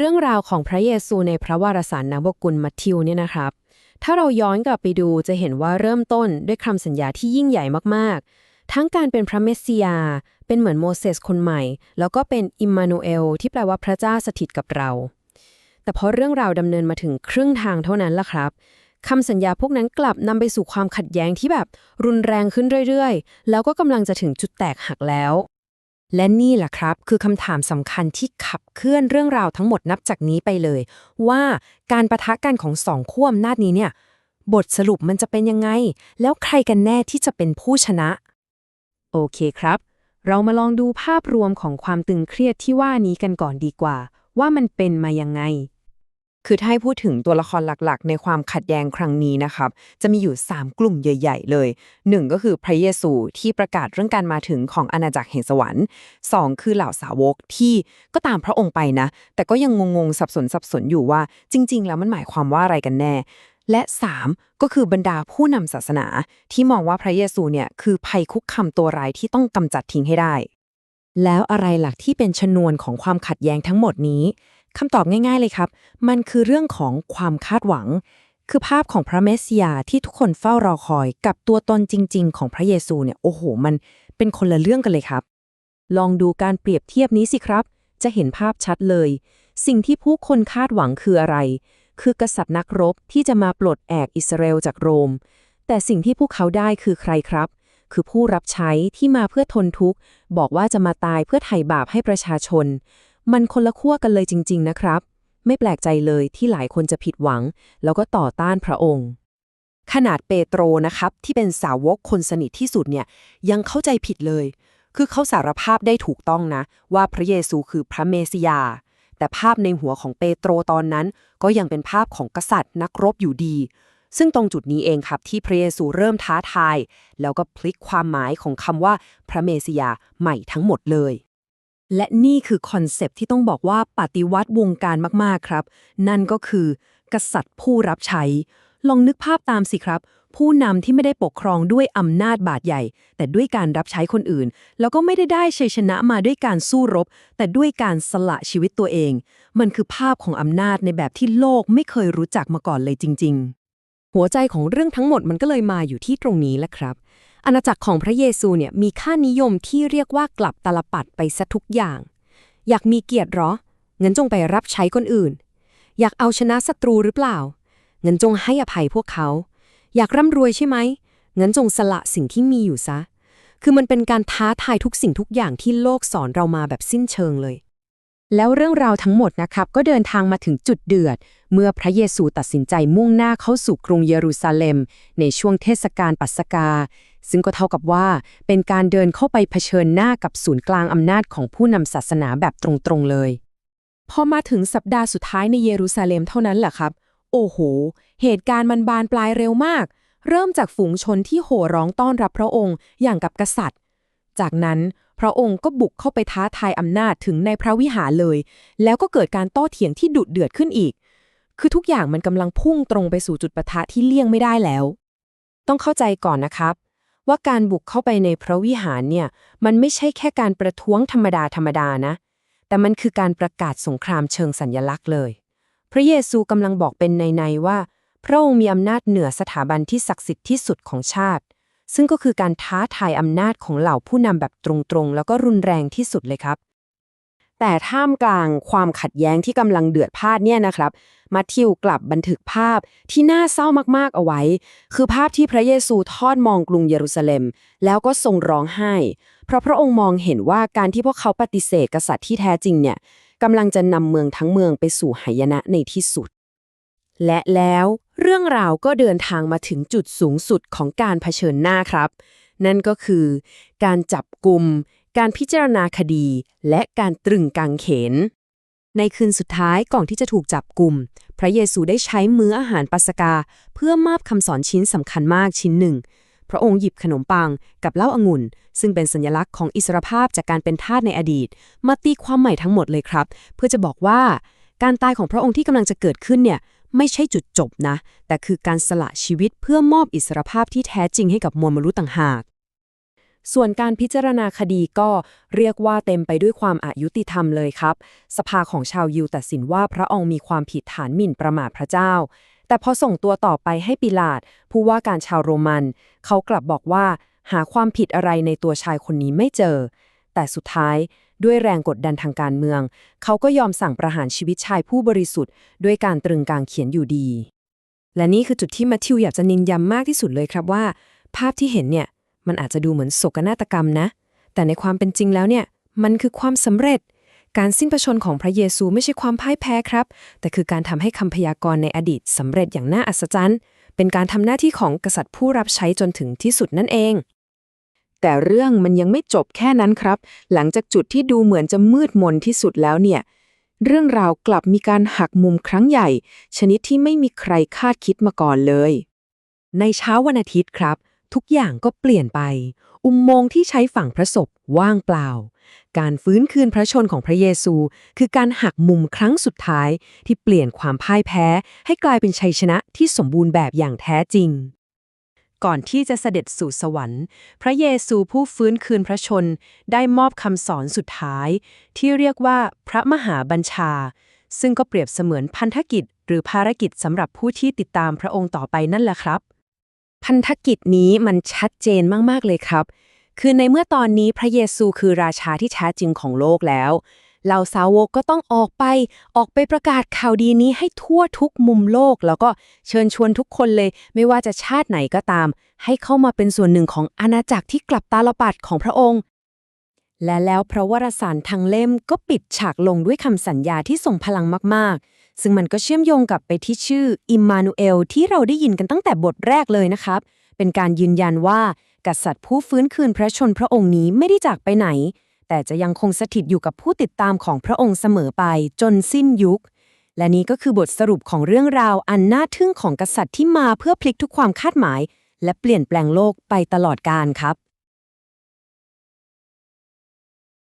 เรื่องราวของพระเยซูในพระวารสารนวกุลมัทธิวเนี่ยนะครับ ถ้าเราย้อนกลับไปดูจะเห็นว่าเริ่มต้นด้วยคำสัญญาที่ยิ่งใหญ่มากๆ ทั้งการเป็นพระเมสสิยา เป็นเหมือนโมเสสคนใหม่ แล้วก็เป็นอิมมานูเอลที่แปลว่าพระเจ้าสถิตกับเรา แต่พอเรื่องราวดำเนินมาถึงครึ่งทางเท่านั้นล่ะครับคำสัญญาพวกนั้นกลับนำไปสู่ความขัดแย้งที่แบบรุนแรงขึ้นเรื่อยๆ แล้วก็กำลังจะถึงจุดแตกหักแล้ว และนี่แหละครับ คือคำถามสำคัญที่ขับเคลื่อนเรื่องราวทั้งหมดนับจากนี้ไปเลย ว่าการประทะกันของสองขั้วอำนาจนี้เนี่ย บทสรุปมันจะเป็นยังไง แล้วใครกันแน่ที่จะเป็นผู้ชนะ โอเคครับ เรามาลองดูภาพรวมของความตึงเครียดที่ว่านี้กันก่อนดีกว่า ว่ามันเป็นมายังไง คือถ้าให้พูดถึงตัวละครหลักๆ ในความขัดแย้งครั้งนี้นะครับ จะมีอยู่ 3 กลุ่มใหญ่ ๆ เลยหนึ่งก็คือพระเยซูที่ประกาศเรื่องการมาถึงของอาณาจักรแห่งสวรรค์สองคือเหล่าสาวกที่ก็ตามพระองค์ไปนะ แต่ก็ยังงงๆสับสนสับสนอยู่ว่าจริง ๆ แล้วมันหมายความว่าอะไรกันแน่และ 3 ก็คือบรรดาผู้นำศาสนา ที่มองว่าพระเยซูเนี่ยคือภัยคุกคามตัวร้ายที่ต้องกำจัดทิ้งให้ได้ แล้วอะไรหลักที่เป็นชนวนของความขัดแย้งทั้งหมดนี้ คำตอบง่ายๆเลยครับ มันคือเรื่องของความคาดหวัง คือภาพของพระเมสสิยาที่ทุกคนเฝ้ารอคอย กับตัวตนจริง ๆ ของพระเยซูเนี่ย โอ้โห มันเป็นคนละเรื่องกันเลยครับ ลองดูการเปรียบเทียบนี้สิครับ จะเห็นภาพชัดเลย สิ่งที่ผู้คนคาดหวังคืออะไร คือกษัตริย์นักรบที่จะมาปลดแอกอิสราเอลจากโรม แต่สิ่งที่พวกเขาได้คือใครครับ คือผู้รับใช้ที่มาเพื่อทนทุกข์ บอกว่าจะมาตายเพื่อไถ่บาปให้ประชาชน มันคนละขั้วกันเลยจริง ๆ นะครับ ไม่แปลกใจเลยที่หลายคนจะผิดหวัง แล้วก็ต่อต้านพระองค์ ขนาดเปโตรนะครับ ที่เป็นสาวกคนสนิทที่สุดเนี่ยยังเข้าใจผิดเลย คือเขาสารภาพได้ถูกต้องนะ ว่าพระเยซูคือพระเมสยา แต่ภาพในหัวของเปโตรตอนนั้น ก็ยังเป็นภาพของกษัตริย์นักรบอยู่ดี ซึ่งตรงจุดนี้เองครับที่พระเยซูเริ่มท้าทาย แล้วก็พลิกความหมายของคำว่าพระเมสยาใหม่ทั้งหมดเลย และนี่คือคอนเซปที่ต้องบอกว่าปฏิวัติวงการมากๆครับ นั่นก็คือ กษัตริย์ผู้รับใช้ ลองนึกภาพตามสิครับ ผู้นำที่ไม่ได้ปกครองด้วยอำนาจบาดใหญ่ แต่ด้วยการรับใช้คนอื่น แล้วก็ไม่ได้ได้ชัยชนะมาด้วยการสู้รบ แต่ด้วยการสละชีวิตตัวเอง มันคือภาพของอำนาจในแบบที่โลกไม่เคยรู้จักมาก่อนเลยจริง ๆ หัวใจของเรื่องทั้งหมดมันก็เลยมาอยู่ที่ตรงนี้แหละครับ อาณาจักรของพระเยซูเนี่ยมีค่านิยมที่เรียกว่ากลับตลปัดไปซะทุกอย่าง อยากมีเกียรติหรอ เงินจงไปรับใช้คนอื่น อยากเอาชนะศัตรูหรือเปล่า เงินจงให้อภัยพวกเขา อยากร่ำรวยใช่ไหมเงินจงสละสิ่งที่มีอยู่ซะ คือมันเป็นการท้าทายทุกสิ่งทุกอย่างที่โลกสอนเรามาแบบสิ้นเชิงเลยแล้วเรื่องราวทั้งหมดนะครับ ก็เดินทางมาถึงจุดเดือด เมื่อพระเยซูตัดสินใจมุ่งหน้าเข้าสู่กรุงเยรูซาเล็ม ในช่วงเทศกาลปัสกา ซึ่งก็เท่ากับว่าเป็นการเดินเข้าไปเผชิญหน้ากับศูนย์กลางอำนาจของผู้นำศาสนาแบบตรงๆเลย พอมาถึงสัปดาห์สุดท้ายในเยรูซาเล็มเท่านั้นแหละครับ โอ้โห เหตุการณ์มันบานปลายเร็วมาก เริ่มจากฝูงชนที่โห่ร้องต้อนรับพระองค์อย่างกับกษัตริย์ จากนั้นพระองค์ก็บุกเข้าไปท้าทายอำนาจถึงในพระวิหารเลย แล้วก็เกิดการโต้เถียงที่ดุเดือดขึ้นอีก คือทุกอย่างมันกำลังพุ่งตรงไปสู่จุดปะทะที่เลี่ยงไม่ได้แล้ว ต้องเข้าใจก่อนนะครับ ว่าการบุกเข้าไปในพระวิหารเนี่ย มันไม่ใช่แค่การประท้วงธรรมดาธรรมดานะ แต่มันคือการประกาศสงครามเชิงสัญญลักษณ์เลย พระเยซูกำลังบอกเป็นในๆว่า พระองค์มีอำนาจเหนือสถาบันที่ศักดิ์สิทธิ์ที่สุดของชาติ ซึ่งก็คือการท้าทายอำนาจของเหล่าผู้นำแบบตรงๆ แล้วก็รุนแรงที่สุดเลยครับ แต่ท่ามกลางความขัดแย้งที่กำลังเดือดพาดเนี่ยนะครับมาทิวกลับบันทึกภาพที่น่าเศร้ามากๆเอาไว้ คือภาพที่พระเยซูทอดมองกรุงเยรูซาเล็ม แล้วก็ทรงร้องไห้ เพราะพระองค์มองเห็นว่าการที่พวกเขาปฏิเสธกษัตริย์ที่แท้จริงเนี่ยกำลังจะนำเมืองทั้งเมืองไปสู่หายนะในที่สุด และแล้วเรื่องราวก็เดินทางมาถึงจุดสูงสุดของการเผชิญหน้าครับ นั่นก็คือการจับกลุ่ม การพิจารณาคดี และการตรึงกางเขน ในคืนสุดท้ายก่อนที่จะถูกจับกลุ่ม พระเยซูได้ใช้มื้ออาหารปัสกา เพื่อมอบคำสอนชิ้นสำคัญมากชิ้นหนึ่ง พระองค์หยิบขนมปังกับเหล้าองุ่น ซึ่งเป็นสัญลักษณ์ของอิสรภาพจากการเป็นทาสในอดีต มาตีความใหม่ทั้งหมดเลยครับ เพื่อจะบอกว่า การตายของพระองค์ที่กำลังจะเกิดขึ้นเนี่ยไม่ใช่จุดจบนะ แต่คือการสละชีวิตเพื่อมอบอิสรภาพที่แท้จริงให้กับมวลมนุษย์ต่างหาก ส่วนการพิจารณาคดีก็เรียกว่าเต็มไปด้วยความอายุติธรรมเลยครับ สภาของชาวยิวตัดสินว่าพระองค์มีความผิดฐานหมิ่นประมาทพระเจ้า แต่พอส่งตัวต่อไปให้ปิลาตผู้ว่าการชาวโรมัน เขากลับบอกว่าหาความผิดอะไรในตัวชายคนนี้ไม่เจอ แต่สุดท้ายด้วยแรงกดดันทางการเมือง เขาก็ยอมสั่งประหารชีวิตชายผู้บริสุทธิ์ ด้วยการตรึงกางเขียนอยู่ดี และนี่คือจุดที่แมทธิวอยากจะนินย้ำมากที่สุดเลยครับว่า ภาพที่เห็นเนี่ย มันอาจจะดูเหมือนโศกนาฏกรรมนะ แต่ในความเป็นจริงแล้วเนี่ย มันคือความสำเร็จ การสิ้นพระชนของพระเยซูไม่ใช่ความพ่ายแพ้ครับ แต่คือการทำให้คำพยากรณ์ในอดีตสำเร็จอย่างน่าอัศจรรย์ เป็นการทำหน้าที่ของกษัตริย์ผู้รับใช้จนถึงที่สุดนั่นเองแต่เรื่องมันยังไม่จบแค่นั้นครับ หลังจากจุดที่ดูเหมือนจะมืดมนที่สุดแล้วเนี่ย เรื่องราวกลับมีการหักมุมครั้งใหญ่ ชนิดที่ไม่มีใครคาดคิดมาก่อนเลย ในเช้าวันอาทิตย์ครับ ทุกอย่างก็เปลี่ยนไป อุโมงค์ที่ใช้ฝังพระศพว่างเปล่า การฟื้นคืนพระชนของพระเยซู คือการหักมุมครั้งสุดท้ายที่เปลี่ยนความพ่ายแพ้ ให้กลายเป็นชัยชนะที่สมบูรณ์แบบอย่างแท้จริง ก่อนที่จะเสด็จสู่สวรรค์ พระเยซูผู้ฟื้นคืนพระชนได้มอบคำสอนสุดท้าย ที่เรียกว่าพระมหาบัญชา ซึ่งก็เปรียบเสมือนพันธกิจ หรือภารกิจสำหรับผู้ที่ติดตามพระองค์ต่อไปนั่นแหละครับ พันธกิจนี้มันชัดเจนมาก ๆ เลยครับ คือในเมื่อตอนนี้พระเยซูคือราชาที่แท้จริงของโลกแล้ว เหล่าสาวกก็ต้องออกไป ออกไปประกาศข่าวดีนี้ให้ทั่วทุกมุมโลก แล้วก็เชิญชวนทุกคนเลย ไม่ว่าจะชาติไหนก็ตาม ให้เข้ามาเป็นส่วนหนึ่งของอาณาจักรที่กลับตาลปัดของพระองค์ และแล้วพระวรสารทางเล่มก็ปิดฉากลงด้วยคำสัญญาที่ส่งพลังมาก ๆ ซึ่งมันก็เชื่อมโยงกับไปที่ชื่ออิมมานูเอลที่เราได้ยินกันตั้งแต่บทแรกเลยนะครับ เป็นการยืนยันว่ากษัตริย์ผู้ฟื้นคืนพระชนพระองค์นี้ไม่ได้จากไปไหน แต่จะยังคงสถิตอยู่กับผู้ติดตามของพระองค์เสมอไปจนสิ้นยุค และนี้ก็คือบทสรุปของเรื่องราวอันน่าทึ่งของกษัตริย์ที่มาเพื่อพลิกทุกความคาดหมาย และเปลี่ยนแปลงโลกไปตลอดกาลครับ